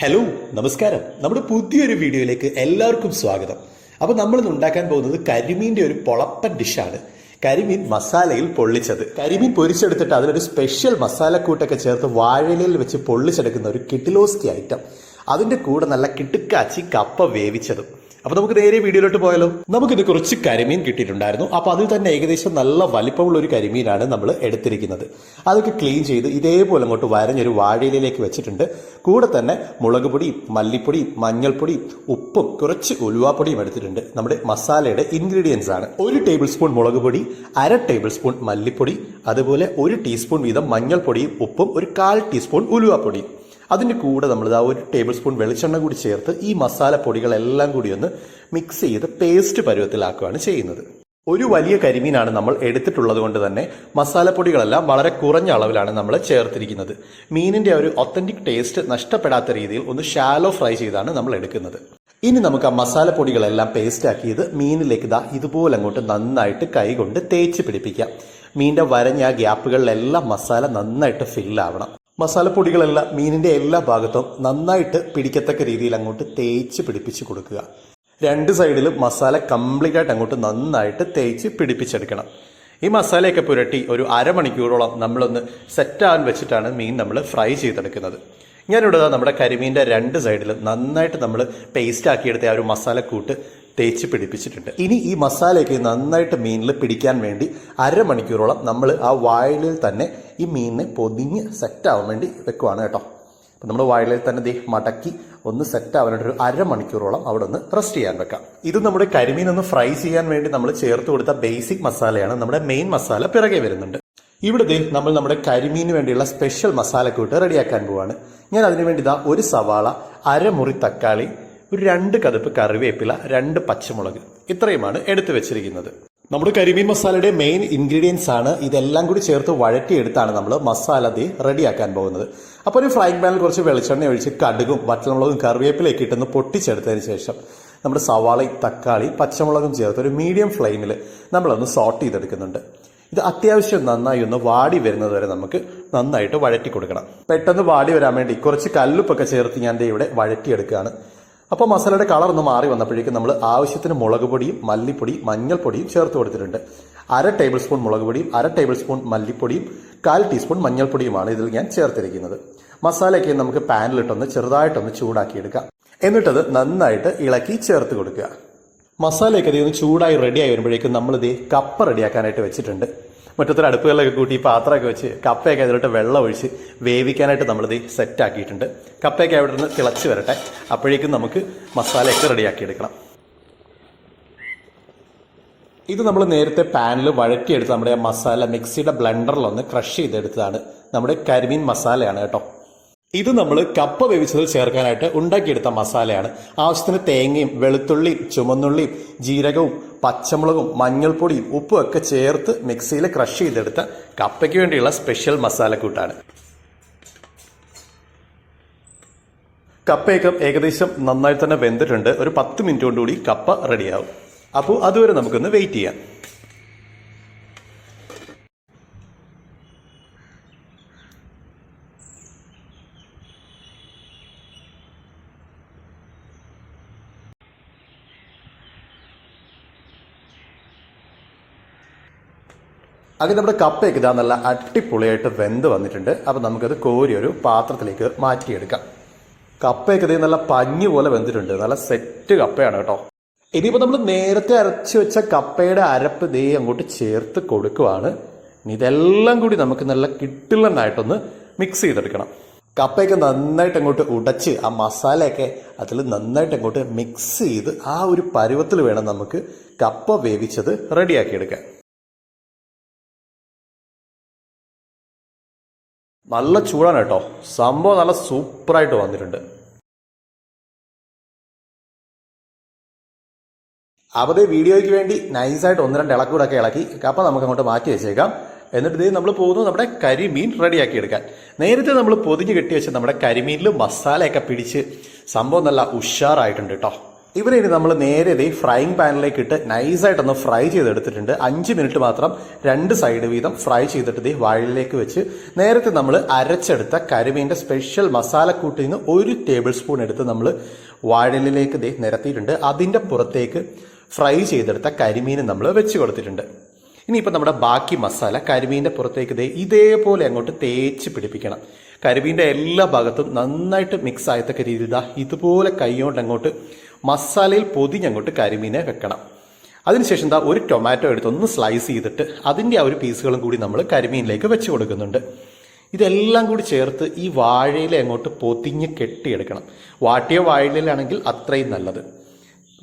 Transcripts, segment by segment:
Hello നമസ്കാരം. നമ്മുടെ പുതിയൊരു വീഡിയോയിലേക്ക് എല്ലാവർക്കും സ്വാഗതം. അപ്പോൾ നമ്മൾ ഇന്ന് ഉണ്ടാക്കാൻ പോകുന്നത് കരിമീന്റെ ഒരു പൊളപ്പൻ ഡിഷാണ്. കരിമീൻ മസാലയിൽ പൊള്ളിച്ചത്. കരിമീൻ പൊരിച്ചെടുത്തിട്ട് അതിലൊരു സ്പെഷ്യൽ മസാലക്കൂട്ടൊക്കെ ചേർത്ത് വാഴയിലയിൽ വെച്ച് പൊള്ളിച്ചെടുക്കുന്ന ഒരു കിട്ടിലോസ്റ്റി ഐറ്റം അതിന്റെ കൂടെ നല്ല കിട്ടുക്കാച്ചി കപ്പ വേവിച്ചതും. അപ്പൊ നമുക്ക് നേരെ വീഡിയോയിലോട്ട് പോയാലോ? നമുക്ക് ഇത് കുറച്ച് കരിമീൻ കിട്ടിയിട്ടുണ്ടായിരുന്നു. അപ്പൊ അതിൽ തന്നെ ഏകദേശം നല്ല വലിപ്പമുള്ള ഒരു കരിമീനാണ് നമ്മൾ എടുത്തിരിക്കുന്നത്. അതൊക്കെ ക്ലീൻ ചെയ്ത് ഇതേപോലെ അങ്ങോട്ട് വരഞ്ഞൊരു വാഴയിലേക്ക് വെച്ചിട്ടുണ്ട്. കൂടെ തന്നെ മുളക് പൊടിയും മല്ലിപ്പൊടിയും മഞ്ഞൾപ്പൊടിയും ഉപ്പും കുറച്ച് ഉലുവാപ്പൊടിയും എടുത്തിട്ടുണ്ട്. നമ്മുടെ മസാലയുടെ ഇൻഗ്രീഡിയൻസ് ആണ്. ഒരു ടേബിൾ സ്പൂൺ മുളക് പൊടി അര ടേബിൾ സ്പൂൺ മല്ലിപ്പൊടി അതുപോലെ ഒരു ടീസ്പൂൺ വീതം മഞ്ഞൾപ്പൊടിയും ഉപ്പും ഒരു കാൽ ടീസ്പൂൺ ഉലുവാപ്പൊടിയും. അതിന്റെ കൂടെ നമ്മൾ ആ ഒരു ടേബിൾ സ്പൂൺ വെളിച്ചെണ്ണ കൂടി ചേർത്ത് ഈ മസാല പൊടികളെല്ലാം കൂടി ഒന്ന് മിക്സ് ചെയ്ത് പേസ്റ്റ് പരുവത്തിലാക്കുകയാണ് ചെയ്യുന്നത്. ഒരു വലിയ കരിമീനാണ് നമ്മൾ എടുത്തിട്ടുള്ളത് കൊണ്ട് തന്നെ മസാലപ്പൊടികളെല്ലാം വളരെ കുറഞ്ഞ അളവിലാണ് നമ്മൾ ചേർത്തിരിക്കുന്നത്. മീനിന്റെ ഒരു ഒത്തന്റിക് ടേസ്റ്റ് നഷ്ടപ്പെടാത്ത രീതിയിൽ ഒന്ന് ഷാലോ ഫ്രൈ ചെയ്താണ് നമ്മൾ എടുക്കുന്നത്. ഇനി നമുക്ക് ആ മസാലപ്പൊടികളെല്ലാം പേസ്റ്റ് ആക്കിയത് മീനിലേക്ക് ഇതാ ഇതുപോലെ അങ്ങോട്ട് നന്നായിട്ട് കൈകൊണ്ട് തേച്ച് പിടിപ്പിക്കാം. മീനിന്റെ വരഞ്ഞ ആ ഗ്യാപ്പുകളിലെല്ലാം മസാല നന്നായിട്ട് ഫില്ലാവണം മസാലപ്പൊടികളെല്ലാം മീനിന്റെ എല്ലാ ഭാഗത്തും നന്നായിട്ട് പിടിക്കത്തക്ക രീതിയിൽ അങ്ങോട്ട് തേച്ച് പിടിപ്പിച്ച് കൊടുക്കുക. രണ്ട് സൈഡിലും മസാല കംപ്ലീറ്റ് ആയിട്ട് അങ്ങോട്ട് നന്നായിട്ട് തേച്ച് പിടിപ്പിച്ചെടുക്കണം. ഈ മസാലയൊക്കെ പുരട്ടി ഒരു അരമണിക്കൂറോളം നമ്മളൊന്ന് സെറ്റാൻ വെച്ചിട്ടാണ് മീൻ നമ്മൾ ഫ്രൈ ചെയ്തെടുക്കുന്നത്. ഞാനിവിടെ നമ്മുടെ കരിമീന്റെ രണ്ട് സൈഡിലും നന്നായിട്ട് നമ്മൾ പേസ്റ്റ് ആക്കിയെടുത്ത ആ ഒരു മസാലക്കൂട്ട് തേച്ച് പിടിപ്പിച്ചിട്ടുണ്ട്. ഇനി ഈ മസാലയൊക്കെ നന്നായിട്ട് മീനിൽ പിടിക്കാൻ വേണ്ടി അരമണിക്കൂറോളം നമ്മൾ ആ വായലിൽ തന്നെ ഈ മീനിനെ പൊതിഞ്ഞ് സെറ്റ് ആവാൻ വേണ്ടി വെക്കുവാണ് കേട്ടോ. അപ്പം നമ്മൾ വായലിൽ തന്നെ ദേ മടക്കി ഒന്ന് സെറ്റ് ആവാനായിട്ട് ഒരു അരമണിക്കൂറോളം അവിടെ ഒന്ന് റെസ്റ്റ് ചെയ്യാൻ വെക്കാം. ഇത് നമ്മുടെ കരിമീൻ ഒന്ന് ഫ്രൈ ചെയ്യാൻ വേണ്ടി നമ്മൾ ചേർത്ത് കൊടുത്ത ബേസിക് മസാലയാണ് നമ്മുടെ മെയിൻ മസാല പിറകെ വരുന്നുണ്ട്. ഇവിടെ ദേ നമ്മൾ നമ്മുടെ കരിമീന് വേണ്ടിയുള്ള സ്പെഷ്യൽ മസാലക്കൂട്ട് റെഡിയാക്കാൻ പോവാണ്. ഞാൻ അതിനുവേണ്ടി ഇതാ ഒരു സവാള അരമുറി തക്കാളി ഒരു രണ്ട് കതുപ്പ് കറിവേപ്പില രണ്ട് പച്ചമുളക്. ഇത്രയുമാണ് എടുത്തു വെച്ചിരിക്കുന്നത്. നമ്മുടെ കരിമീൻ മസാലയുടെ മെയിൻ ഇൻഗ്രീഡിയൻസ് ആണ് ഇതെല്ലാം കൂടി ചേർത്ത് വഴറ്റിയെടുത്താണ് നമ്മൾ മസാല ദേ റെഡിയാക്കാൻ പോകുന്നത്. അപ്പോൾ ഒരു ഫ്രൈ പാനിൽ കുറച്ച് വെളിച്ചെണ്ണ ഒഴിച്ച് കടുകും വറ്റൽമുളകും കറിവേപ്പിലേക്ക് ഇട്ടൊന്ന് പൊട്ടിച്ചെടുത്തതിന് ശേഷം നമ്മുടെ സവാളയും തക്കാളി പച്ചമുളകും ചേർത്ത് ഒരു മീഡിയം ഫ്ലെയിമിൽ നമ്മളൊന്ന് സോട്ട് ചെയ്തെടുക്കുന്നുണ്ട്. ഇത് അത്യാവശ്യം നന്നായി ഒന്ന് വാടി വരുന്നത് വരെ നമുക്ക് നന്നായിട്ട് വഴറ്റി കൊടുക്കണം പെട്ടെന്ന് വാടി വരാൻ വേണ്ടി കുറച്ച് കല്ലുപ്പൊക്കെ ചേർത്ത് ഞാൻ ഇവിടെ വഴറ്റിയെടുക്കുകയാണ്. അപ്പോൾ മസാലയുടെ കളർ ഒന്ന് മാറി വന്നപ്പോഴേക്കും നമ്മൾ ആവശ്യത്തിന് മുളക് പൊടിയും മല്ലിപ്പൊടിയും മഞ്ഞൾപ്പൊടിയും ചേർത്ത് കൊടുത്തിട്ടുണ്ട്. അര ടേബിൾ സ്പൂൺ മുളക് പൊടിയും അര ടേബിൾ സ്പൂൺ മല്ലിപ്പൊടിയും കാൽ ടീസ്പൂൺ മഞ്ഞൾപ്പൊടിയുമാണ് ഇതിൽ ഞാൻ ചേർത്തിരിക്കുന്നത്. മസാലയൊക്കെ നമുക്ക് പാനിലിട്ടൊന്ന് ചെറുതായിട്ടൊന്ന് ചൂടാക്കിയെടുക്കാം. എന്നിട്ടത് നന്നായിട്ട് ഇളക്കി ചേർത്ത് കൊടുക്കുക. മസാലയൊക്കെ ഇതൊന്ന് ചൂടായി റെഡിയായി വരുമ്പോഴേക്കും നമ്മളിത് കപ്പ റെഡിയാക്കാനായിട്ട് വെച്ചിട്ടുണ്ട്. മറ്റൊരു അടുപ്പുകളിലൊക്കെ കൂട്ടി പാത്രമൊക്കെ വെച്ച് കപ്പയൊക്കെ അതിലോട്ട് വെള്ളം ഒഴിച്ച് വേവിക്കാനായിട്ട് നമ്മളിത് സെറ്റ് ആക്കിയിട്ടുണ്ട് കപ്പയൊക്കെ അവിടെ നിന്ന് തിളച്ച് വരട്ടെ. അപ്പോഴേക്കും നമുക്ക് മസാലയൊക്കെ റെഡിയാക്കി എടുക്കണം ഇത് നമ്മൾ നേരത്തെ പാനിൽ വഴറ്റിയെടുത്ത് നമ്മുടെ മസാല മിക്സിയുടെ ബ്ലെൻഡറിലൊന്ന് ക്രഷ് ചെയ്തെടുത്തതാണ്. നമ്മുടെ കരിമീൻ മസാലയാണ് കേട്ടോ. ഇത് നമ്മൾ കപ്പ വേവിച്ചതിൽ ചേർക്കാനായിട്ട് ഉണ്ടാക്കിയെടുത്ത മസാലയാണ്. ആവശ്യത്തിന് തേങ്ങയും വെളുത്തുള്ളിയും ചുമന്നുള്ളിയും ജീരകവും പച്ചമുളകും മഞ്ഞൾപ്പൊടിയും ഉപ്പും ഒക്കെ ചേർത്ത് മിക്സിയിൽ ക്രഷ് ചെയ്തെടുത്ത കപ്പയ്ക്ക് വേണ്ടിയുള്ള സ്പെഷ്യൽ മസാലക്കൂട്ടാണ് കപ്പയൊക്കെ ഏകദേശം നന്നായി തന്നെ വെന്തിട്ടുണ്ട്. ഒരു പത്ത് മിനിറ്റ് കൊണ്ടുകൂടി കപ്പ റെഡിയാവും അപ്പോൾ അതുവരെ നമുക്കൊന്ന് വെയിറ്റ് ചെയ്യാം. അങ്ങനെ നമ്മുടെ കപ്പയൊക്കെ ഇതാ നല്ല അടിപൊളിയായിട്ട് വെന്ത് വന്നിട്ടുണ്ട്. അപ്പോൾ നമുക്കത് കോരി ഒരു പാത്രത്തിലേക്ക് മാറ്റിയെടുക്കാം. കപ്പയൊക്കെ ഇതേ നല്ല പഞ്ഞു പോലെ വെന്തിട്ടുണ്ട്. നല്ല സെറ്റ് കപ്പയാണ് കേട്ടോ. ഇനിയിപ്പോൾ നമ്മൾ നേരത്തെ അരച്ച് വെച്ച കപ്പയുടെ അരപ്പ് ദേ അങ്ങോട്ട് ചേർത്ത് കൊടുക്കുവാണ്. ഇനി ഇതെല്ലാം കൂടി നമുക്ക് നല്ല കിട്ടില്ലെന്നായിട്ടൊന്ന് മിക്സ് ചെയ്തെടുക്കണം. കപ്പയൊക്കെ നന്നായിട്ട് അങ്ങോട്ട് ഉടച്ച് ആ മസാലയൊക്കെ അതിൽ നന്നായിട്ട് അങ്ങോട്ട് മിക്സ് ചെയ്ത് ആ ഒരു പരുവത്തിൽ വേണം നമുക്ക് കപ്പ വേവിച്ചത് റെഡിയാക്കിയെടുക്കാൻ നല്ല ചൂടാണ് കേട്ടോ. സംഭവം നല്ല സൂപ്പറായിട്ട് വന്നിട്ടുണ്ട്. അവതെ വീഡിയോയ്ക്ക് വേണ്ടി നൈസായിട്ട് ഒന്ന് രണ്ട് ഇളക്കൂടൊക്കെ ഇളക്കി. കപ്പ നമുക്ക് അങ്ങോട്ട് മാറ്റി വെച്ചേക്കാം. എന്നിട്ട് ഇത് നമ്മൾ പോകുന്നു നമ്മുടെ കരിമീൻ റെഡിയാക്കി എടുക്കാൻ. നേരത്തെ നമ്മൾ പൊതിഞ്ഞ് കെട്ടി വെച്ച നമ്മുടെ കരിമീനിൽ മസാലയൊക്കെ പിടിച്ച് സംഭവം നല്ല ഉഷാറായിട്ടുണ്ട് കേട്ടോ. ഇവരെ ഇനി നമ്മൾ നേരെ ഇതേ ഫ്രൈങ് പാനിലേക്ക് ഇട്ട് നൈസായിട്ടൊന്ന് ഫ്രൈ ചെയ്തെടുത്തിട്ടുണ്ട്. അഞ്ച് മിനിറ്റ് മാത്രം രണ്ട് സൈഡ് വീതം ഫ്രൈ ചെയ്തിട്ട് ഇതേ വാഴയിലേക്ക് വെച്ച് നേരത്തെ നമ്മൾ അരച്ചെടുത്ത കരിമീന്റെ സ്പെഷ്യൽ മസാലക്കൂട്ടിൽ നിന്ന് ഒരു ടേബിൾ സ്പൂൺ എടുത്ത് നമ്മൾ വാഴലിലേക്ക് ഇതേ നിരത്തിയിട്ടുണ്ട്. അതിന്റെ പുറത്തേക്ക് ഫ്രൈ ചെയ്തെടുത്ത കരിമീൻ നമ്മൾ വെച്ച് കൊടുത്തിട്ടുണ്ട്. ഇനിയിപ്പോൾ നമ്മുടെ ബാക്കി മസാല കരിമീന്റെ പുറത്തേക്ക് ദേ ഇതേപോലെ അങ്ങോട്ട് തേച്ച് പിടിപ്പിക്കണം. കരിമീന്റെ എല്ലാ ഭാഗത്തും നന്നായിട്ട് മിക്സ് ആയത്തക്ക രീതിയിൽ ഇതാ ഇതുപോലെ കൈകൊണ്ട് അങ്ങോട്ട് മസാലയിൽ പൊതിഞ്ഞങ്ങോട്ട് കരിമീനെ വെക്കണം. അതിനുശേഷം എന്താ ഒരു ടൊമാറ്റോ എടുത്ത് ഒന്ന് സ്ലൈസ് ചെയ്തിട്ട് അതിന്റെ ആ ഒരു പീസുകളും കൂടി നമ്മൾ കരിമീനിലേക്ക് വെച്ച് കൊടുക്കുന്നുണ്ട്. ഇതെല്ലാം കൂടി ചേർത്ത് ഈ വാഴയിൽ അങ്ങോട്ട് പൊതിഞ്ഞ് കെട്ടിയെടുക്കണം. വാട്ടിയ വാഴയിലാണെങ്കിൽ അത്രയും നല്ലത്.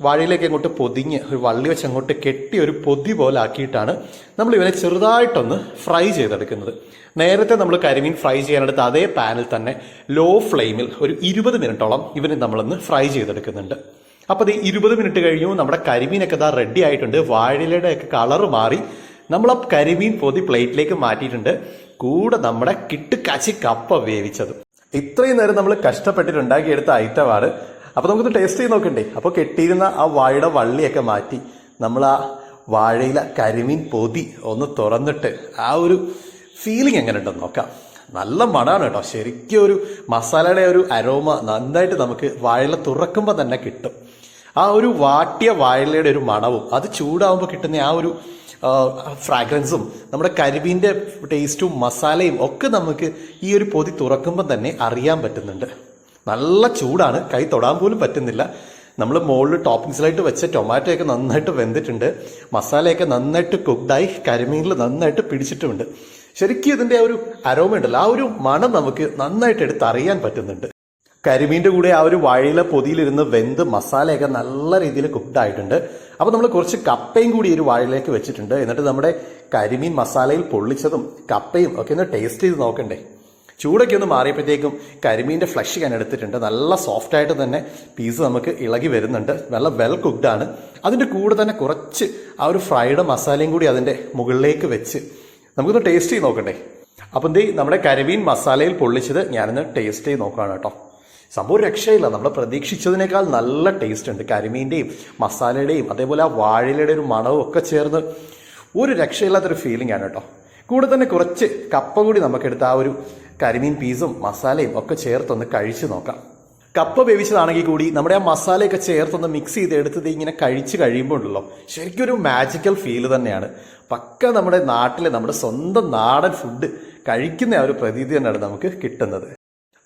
വാഴയിലേക്ക് അങ്ങോട്ട് പൊതിഞ്ഞ് ഒരു വള്ളി വെച്ച് അങ്ങോട്ട് കെട്ടി ഒരു പൊതി പോലെ ആക്കിയിട്ടാണ് നമ്മൾ ഇവനെ ചെറുതായിട്ടൊന്ന് ഫ്രൈ ചെയ്തെടുക്കുന്നത്. നേരത്തെ നമ്മൾ കരിമീൻ ഫ്രൈ ചെയ്യാനെടുത്ത അതേ പാനിൽ തന്നെ ലോ ഫ്ലെയിമിൽ ഒരു ഇരുപത് മിനിറ്റോളം ഇവനെ നമ്മളൊന്ന് ഫ്രൈ ചെയ്തെടുക്കുന്നുണ്ട്. അപ്പോൾ ഈ ഇരുപത് മിനിറ്റ് കഴിഞ്ഞു നമ്മുടെ കരിമീനൊക്കെ ഇതാ റെഡി ആയിട്ടുണ്ട്. വാഴയിലയുടെ ഒക്കെ കളർ മാറി. നമ്മൾ ആ കരിമീൻ പൊതി പ്ലേറ്റിലേക്ക് മാറ്റിയിട്ടുണ്ട്. കൂടെ നമ്മുടെ കിട്ടുകാച്ചി കപ്പ വേവിച്ചത്. ഇത്രയും നേരം നമ്മൾ കഷ്ടപ്പെട്ടിട്ട് ഉണ്ടാക്കിയെടുത്ത ഐറ്റമാണ് അപ്പൊ നമുക്കൊന്ന് ടേസ്റ്റ് ചെയ്ത് നോക്കണ്ടേ? അപ്പോൾ കെട്ടിയിരുന്ന ആ വാഴയുടെ വള്ളിയൊക്കെ മാറ്റി നമ്മൾ ആ വാഴയില കരിമീൻ പൊതി ഒന്ന് തുറന്നിട്ട് ആ ഒരു ഫീലിംഗ് എങ്ങനെ ഉണ്ടെന്ന് നോക്കാം. നല്ല മണമാണ് കേട്ടോ. ശരിക്കും ഒരു മസാലയുടെ ഒരു അരോമ നന്നായിട്ട് നമുക്ക് വാഴയില തുറക്കുമ്പോൾ തന്നെ കിട്ടും. ആ ഒരു വാട്ടിയ വയലയുടെ ഒരു മണവും അത് ചൂടാവുമ്പോൾ കിട്ടുന്ന ആ ഒരു ഫ്രാഗ്രൻസും നമ്മുടെ കരിമീന്റെ ടേസ്റ്റും മസാലയും ഒക്കെ നമുക്ക് ഈ ഒരു പൊതി തുറക്കുമ്പോൾ തന്നെ അറിയാൻ പറ്റുന്നുണ്ട്. നല്ല ചൂടാണ് കൈ തൊടാൻ പോലും പറ്റുന്നില്ല. നമ്മൾ മുകളിൽ ടോപ്പിങ്സിലായിട്ട് വെച്ച ടൊമാറ്റോ ഒക്കെ നന്നായിട്ട് വെന്തിട്ടുണ്ട്. മസാലയൊക്കെ നന്നായിട്ട് കുക്ക്ഡായി കരിമീനിൽ നന്നായിട്ട് പിടിച്ചിട്ടുമുണ്ട്. ശരിക്കും ഇതിന്റെ ആ ഒരു അരോമ ഉണ്ടല്ലോ ആ ഒരു മണം നമുക്ക് നന്നായിട്ട് എടുത്ത് അറിയാൻ പറ്റുന്നുണ്ട്. കരിമീന്റെ കൂടെ ആ ഒരു വാഴയില പൊതിയിലിരുന്ന് വെന്ത് മസാലയൊക്കെ നല്ല രീതിയിൽ കുക്ക്ഡ് ആയിട്ടുണ്ട്. അപ്പോൾ നമ്മൾ കുറച്ച് കപ്പയും കൂടി ഒരു വാഴയിലേക്ക് വെച്ചിട്ടുണ്ട്. എന്നിട്ട് നമ്മുടെ കരിമീൻ മസാലയിൽ പൊള്ളിച്ചതും കപ്പയും ഒക്കെ ഒന്ന് ടേസ്റ്റ് ചെയ്ത് നോക്കണ്ടേ. ചൂടൊക്കെ ഒന്ന് മാറിയപ്പോഴത്തേക്കും കരിമീന്റെ ഫ്ലഷ് ഞാൻ എടുത്തിട്ടുണ്ട്. നല്ല സോഫ്റ്റ് ആയിട്ട് തന്നെ പീസ് നമുക്ക് ഇളകി വരുന്നുണ്ട്. നല്ല വെൽ കുക്ക്ഡ് ആണ്. അതിന്റെ കൂടെ തന്നെ കുറച്ച് ആ ഒരു ഫ്രൈഡ് മസാലയും കൂടി അതിന്റെ മുകളിലേക്ക് വെച്ച് നമുക്കൊന്ന് ടേസ്റ്റ് ചെയ്ത് നോക്കണ്ടേ. അപ്പം എന്തേ നമ്മുടെ കരിമീൻ മസാലയിൽ പൊള്ളിച്ചത് ഞാനൊന്ന് ടേസ്റ്റ് ചെയ്ത് നോക്കുകയാണ് കേട്ടോ. സംഭവം രക്ഷയില്ല നമ്മൾ പ്രതീക്ഷിച്ചതിനേക്കാൾ നല്ല ടേസ്റ്റ് ഉണ്ട്. കരിമീന്റെയും മസാലയുടെയും അതേപോലെ ആ വാഴയിലയുടെ ഒരു മണവും ഒക്കെ ചേർന്ന് ഒരു രക്ഷയില്ലാത്തൊരു ഫീലിംഗ് ആണ് കേട്ടോ. കൂടെ തന്നെ കുറച്ച് കപ്പ കൂടി നമുക്കെടുത്ത് ആ ഒരു കരിമീൻ പീസും മസാലയും ഒക്കെ ചേർത്തൊന്ന് കഴിച്ചു നോക്കാം. കപ്പ വേവിച്ചതാണെങ്കിൽ കൂടി നമ്മുടെ ആ മസാലയൊക്കെ ചേർത്തൊന്ന് മിക്സ് ചെയ്ത് എടുത്തത് ഇങ്ങനെ കഴിച്ച് കഴിയുമ്പോൾ ഉണ്ടല്ലോ. ശരിക്കും ഒരു മാജിക്കൽ ഫീൽ തന്നെയാണ്. പക്ക നമ്മുടെ നാട്ടിലെ നമ്മുടെ സ്വന്തം നാടൻ ഫുഡ് കഴിക്കുന്ന ആ ഒരു പ്രതീതി തന്നെയാണ് നമുക്ക് കിട്ടുന്നത്.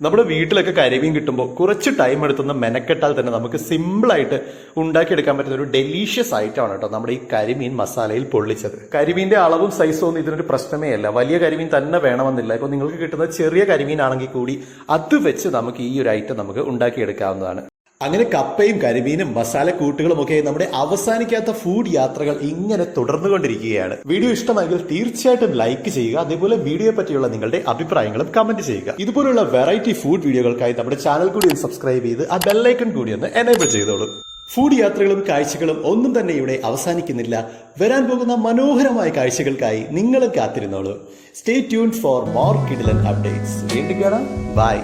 നമ്മുടെ വീട്ടിലൊക്കെ കരിമീൻ കിട്ടുമ്പോൾ കുറച്ച് ടൈം എടുത്തൊന്ന് മെനക്കെട്ടാൽ തന്നെ നമുക്ക് സിമ്പിളായിട്ട് ഉണ്ടാക്കിയെടുക്കാൻ പറ്റുന്ന ഒരു ഡെലീഷ്യസ് ഐറ്റമാണ് കേട്ടോ നമ്മുടെ ഈ കരിമീൻ മസാലയിൽ പൊള്ളിച്ചത്. കരിമീന്റെ അളവും സൈസും ഒന്നും ഇതിനൊരു പ്രശ്നമേ അല്ല. വലിയ കരിമീൻ തന്നെ വേണമെന്നില്ല. ഇപ്പോൾ നിങ്ങൾക്ക് കിട്ടുന്ന ചെറിയ കരിമീൻ ആണെങ്കിൽ കൂടി അത് വെച്ച് നമുക്ക് ഈ ഒരു ഐറ്റം നമുക്ക് ഉണ്ടാക്കിയെടുക്കാവുന്നതാണ്. അങ്ങനെ കപ്പയും കരിമീനും മസാല കൂട്ടുകളും ഒക്കെ നമ്മുടെ അവസാനിക്കാത്ത ഫുഡ് യാത്രകൾ ഇങ്ങനെ തുടർന്നുകൊണ്ടിരിക്കുകയാണ്. വീഡിയോ ഇഷ്ടമായെങ്കിൽ തീർച്ചയായിട്ടും ലൈക്ക് ചെയ്യുക അതേപോലെ വീഡിയോയെ പറ്റിയുള്ള നിങ്ങളുടെ അഭിപ്രായങ്ങളും കമന്റ് ചെയ്യുക. ഇതുപോലുള്ള വെറൈറ്റി ഫുഡ് വീഡിയോകൾക്കായി നമ്മുടെ ചാനൽ കൂടി ഒന്ന് സബ്സ്ക്രൈബ് ചെയ്ത് ആ ബെല്ലൈക്കൺ കൂടി ഒന്ന് എനേബിൾ ചെയ്തോളൂ. ഫുഡ് യാത്രകളും കാഴ്ചകളും ഒന്നും തന്നെ ഇവിടെ അവസാനിക്കുന്നില്ല. വരാൻ പോകുന്ന മനോഹരമായ കാഴ്ചകൾക്കായി നിങ്ങളും കാത്തിരുന്നോളൂ. സ്റ്റേ ട്യൂൺ ഫോർ മോർ കിഡിലൻ അപ്ഡേറ്റ്സ് വീണ്ടും കാണാം. ബൈ